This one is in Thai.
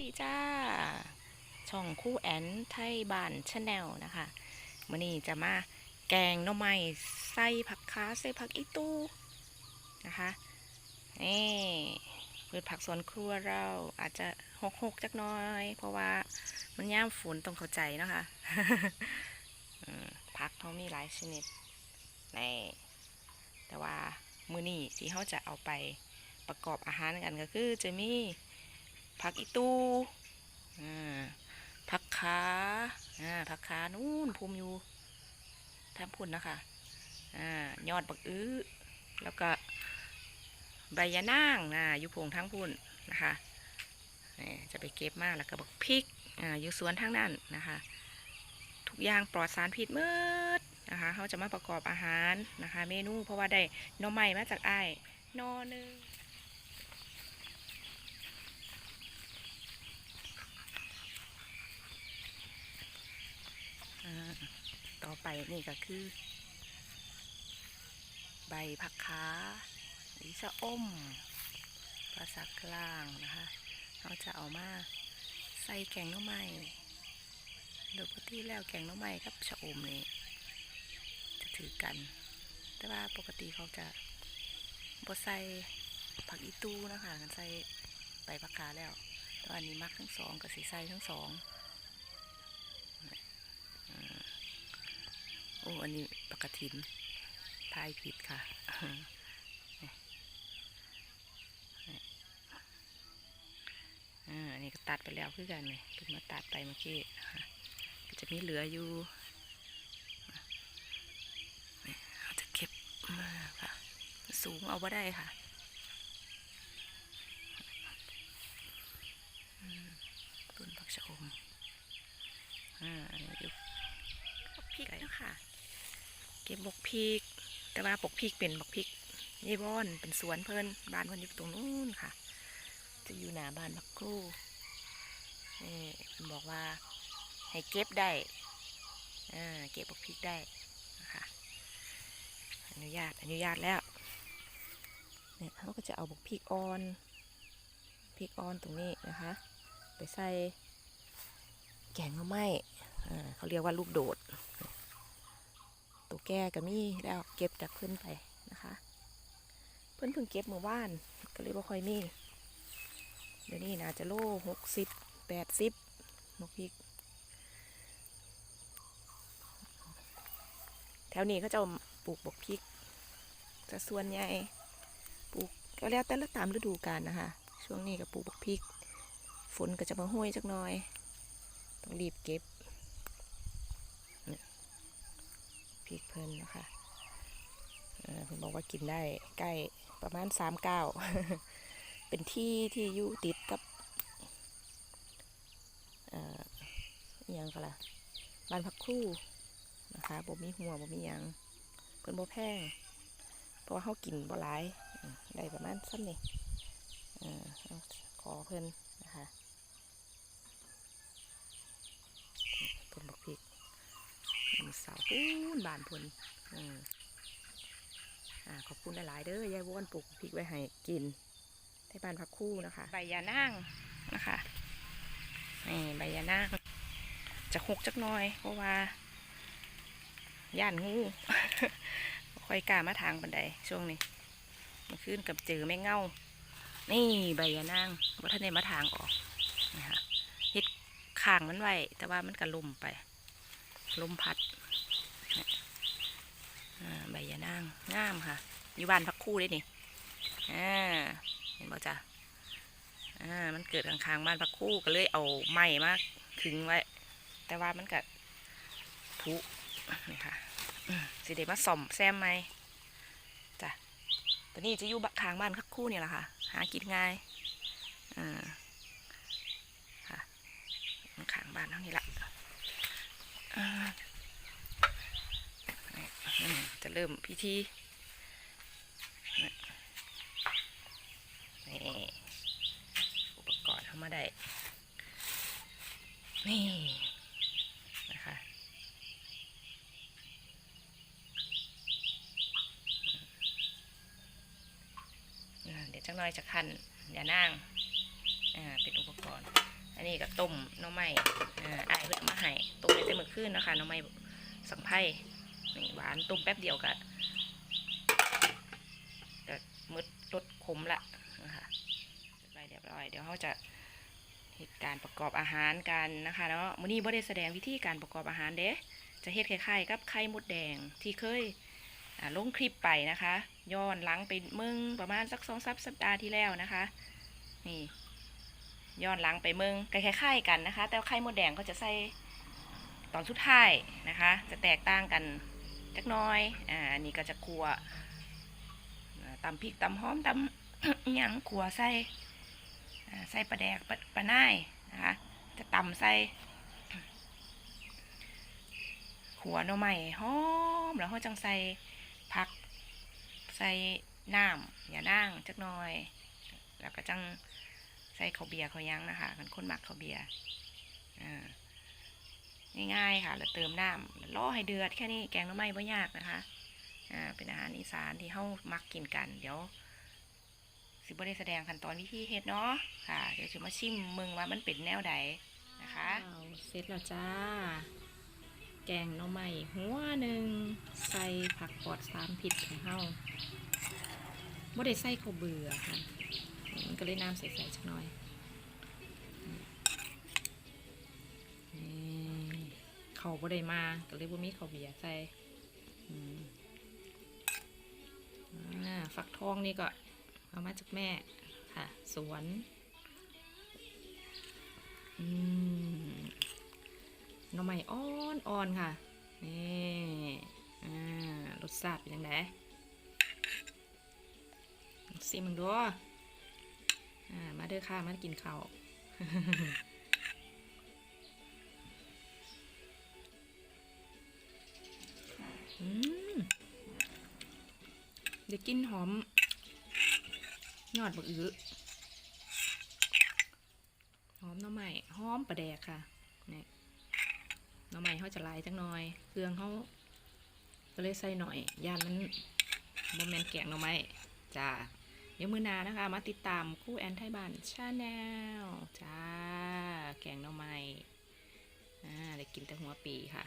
ดีจ้า ช่องคู่แอนไทยบ้านชาแนลนะคะมื่อนี้จะมาแกงหน่อไม้ใส่ผักค้าใส่ผักอีตู้นะคะนี่พืชผักสวนครัวเราอาจจะหกหกจักน้อย เพราะว่ามันย่ามฝนต้องเข้าใจนะคะผักเขามีหลายชนิดนี่แต่ว่ามือนี้ที่เขาจะเอาไปประกอบอาหารกันก็คือจะมี ผักอีตูอ่าผักขาอ่าผักขานู่นภูมิอยู่ทางพุ่นนะคะอ่ายอดบักอื้อแล้วก็ใบยะนางนะอยู่พงทั้งพุ่นนะคะนี่จะไปเก็บมากแล้วก็บักพริกอ่ายู่สวนทั้งนั้นนะคะ ทุกอย่างปลอดสารพิษเมื่อนะคะเขาจะมาประกอบอาหารนะคะ เมนูเพราะว่าได้น่อไม้มาจากไอ้นอนึง ต่อไปนี่ก็คือ ใบผักขาหรือชะอมภาษากลางนะคะเราจะเอามาใส่แกงน้ำไม้โดยปกติแล้วแกงน้ำไม้กับชะอมนี่จะถือกัน แต่ว่าปกติเขาจะบ่ใส่ผักอีตูนะคะกันใส่ใบผักขาแล้วแต่ว่าอันนี้มักทั้งสองกับสีใส่ทั้งสอง อ้อันนี้ปกตินทายผิดค่ะอันนี้ก็ตัดไปแล้วคือกันเนี่ยเพิ่งมาตัดไปเมื่อกี้ก็จะมีเหลืออยู่เราจะเก็บมาค่ะ สูงเอาไว้ได้ค่ะต้นผักชะอมอ่าอันนี้อยู่ พริกเนาะค่ะ เก็บบกพริกแต่ว่าบกพริกเป็นบกพริกยี่บอนเป็นสวนเพิ่นบ้านเพิ่นอยู่ตรงนู้นค่ะ จะอยู่หน้าบ้านบักครูนี่เพิ่นบอกว่า ให้เก็บได้อ่าเก็บบกพริกได้นะคะอนุญาตอนุญาตแล้วเนี่ยเขาก็จะเอาบกพริกอ่อนพริกอ่อนตรงนี้นะคะ ไปใส่แกงข้าวไหม้อ่เขาเรียกว่าลูกโดด ตัวแก่ก็มีแล้วเก็บจากเพื่อนไปนะคะ เพื่อนเพิ่งเก็บเมื่อวานก็เลยบ่ค่อยมี เดี๋ยวนี้นะจะโลหกสิบแปดสิบนกพริก แถวนี้เขาจะปลูกบกพริกจะส่วนใหญ่ปลูกก็แล้วแต่ละตามฤดูกาลนะคะ ช่วงนี้ก็ปลูกบกพริก ฝนก็จะมาห้วยจักหน่อย ต้องรีบเก็บเนี่ย พริกเพลินนะคะเอ่อเพิ่นบอกว่ากินได้ใกล้ประมาณสามเก้าเป็นที่ที่อยู่ติดกับเอ่อยังก็ล่ะบ้านพักครู่นะคะบ่มีหัวบ่มีหยังเพิ่นบ่แพงเพราะว่าเขากินบ่หลายได้ประมาณซ้ำนี่ขอเพิ่นนะคะ ต้นบักพริก มีเสาปูนบานพนอืมอ่าขอบคุณหลายๆเด้อยายวนปลูกพริกไว้ให้กินที่บ้านพักคู่นะคะ ใบยานั่งนะคะนี่ใบยานั่งจะหกจักหน้อย เพราะว่าย่านงูบ่ค่อยกล้ามาทางบันไดช่วงนี้เมันขึ้นกับเจอแม่เง่า นี่ใบยานั่งว่าท่านได้มาทางออกนะคะข้างมันไว้แต่ว่ามันก็ลมไป ลมพัดอ่าใบยานางงามค่ะอยู่บ้านพักคู่ได้นี่อ่าเห็นบ่จ้ะอ่ามันเกิดข้างๆบ้านพักคู่ก็เลยเอาไม้มาขึงไว้ แต่ว่ามันก็ผุนี่ค่ะสิเดมาส่อมแซมไหมจ้ะตอนนี้จะอยู่บข้างบ้านพักคู่เนี่ยแหละค่ะ หากินง่ายอ่าค่ะข้างบ้านเท่านี้ละ จะเริ่มพิธีนี่อุปกรณ์เข้ามาได้ นี่นะคะเดี๋ยวจังน้อยจะคันอย่านั่งอ่าเป็นอุปกรณ์ อันนี้ก็ต้มน่องไม้อ่าอ้เพิ่อมาให้ต้มได้แต่มื้อคืนนะคะน่องไม้สังไผ่นี่หวานต้มแป๊บเดียวก็ก็มืดรสขมละนะคะไปเรียบร้อยเดี๋ยวเขาจะเหตุการประกอบอาหารกันนะคะเนาะมื้อนี้บ่ได้แสดงวิธีการประกอบอาหารเด้จะเฮ็ดคล้ายๆกับไข่มดแดงที่เคยลงคลิปไปนะคะ ย้อนหลังไปเมืองประมาณสักสองสัปดาห์ที่แล้วนะคะ นี่ ย้อนหลังไปเมืองคล้ายๆกันนะคะ แต่ว่าไข่มดแดงก็จะใส่ตอนสุดท้ายนะคะ จะแตกต่างกันจักหน้อยอ่าอันนี้ก็จะครัวอ่าตำพริกตำหอมตำหยังขัวใส่ใส่ปลาแดกปลาหน่ายนะคะจะตำใส่ขัวหน่อไม้หอมแล้วเขาจังใส่พักใส่น้ำอย่าด่งจักหน่อย แล้วก็จัง ส่ข้าวเบียร์ข้าวยั้งนะคะกันคนหมักข้าวเบียร์ง่ายๆค่ะ แล้วเติมน้ำล้วรอให้เดือดแค่นี้แกงน้ำไม้ไม่ยากนะคะเป็นอาหารอีสานที่เฮามักกินกัน เดี๋ยว สิบ่ได้แสดงขั้นตอนวิธีเฮ็ดเนาะค่ะ เดี๋ยวจะมาชิมมึงว่ามันเป็นแนวใดนะคะอ้าเสร็จแล้วจ้า แกงน่อไม้หัวหนึ่งใส่ผักปอดสารพิษของเฮาบ่ได้ใส่ข้าวเบื่อค่ะ มันก็เลยน้ำใสๆจักหน่อยนี่ข้าวบ่ได้มาก็เลยบ่มีเขาเบียร์ใส่ฟักทองนี่ก็เอามาจากแม่ค่ะ สวนอืมหน่อไม้อ่อนอ่อนค่ะ นี่รสชาติเป็นยังไงซิมึงดู มาเด้อค่ะ มากินข้าวเดี๋ยวกินหอม ยอดบักอื้อหอมหน่อไม้หอมประแดกค่ะนี่หน่อไม้เขาจะลายจังหน่อย เครื่องเขาก็เลยใส่หน่อยย่านมันโมเมนแกงหน่อไม้จ้า ดี๋ยวมือนานะคะ มาติดตามคู่แอนไทยบันชาแนลจ้า แกงหน่อไม้อ่าได้กินแต่หัวปีค่ะ